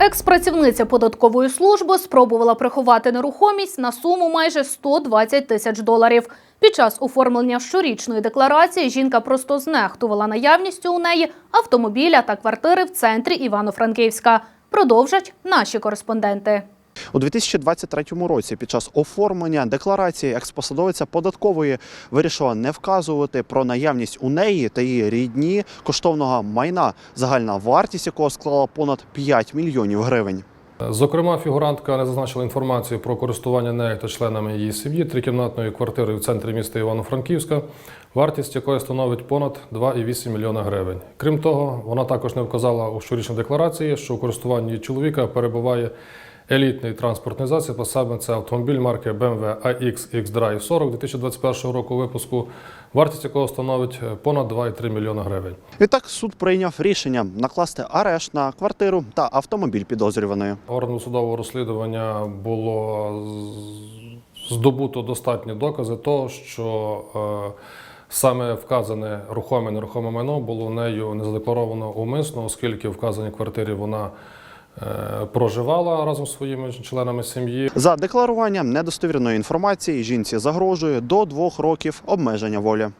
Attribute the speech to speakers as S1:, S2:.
S1: Експрацівниця податкової служби спробувала приховати нерухомість на суму майже 120 тисяч доларів. Під час оформлення щорічної декларації жінка просто знехтувала наявністю у неї автомобіля та квартири в центрі Івано-Франківська. Продовжать наші кореспонденти.
S2: У 2023 році під час оформлення декларації експосадовиця податкової вирішила не вказувати про наявність у неї та її рідні коштовного майна, загальна вартість якого склала понад 5 мільйонів гривень.
S3: Зокрема, фігурантка не зазначила інформацію про користування нею та членами її сім'ї трикімнатною квартирою в центрі міста Івано-Франківська, вартість якої становить понад 2,8 мільйона гривень. Крім того, вона також не вказала у щорічній декларації, що у користуванні чоловіка перебуває елітний транспортний засіб, а саме це автомобіль марки BMW iX X-Drive 40 2021 року випуску, вартість якого становить е, понад 2,3 мільйона гривень.
S2: Відтак суд прийняв рішення накласти арешт на квартиру та автомобіль підозрюваної.
S3: Органу судового розслідування було здобуто достатні докази того, що е, саме вказане рухоме нерухоме майно було нею не задекларовано умисно, оскільки в вказаній квартирі вона проживала разом з своїми членами сім'ї.
S2: За декларуванням недостовірної інформації жінці загрожує до двох років обмеження волі.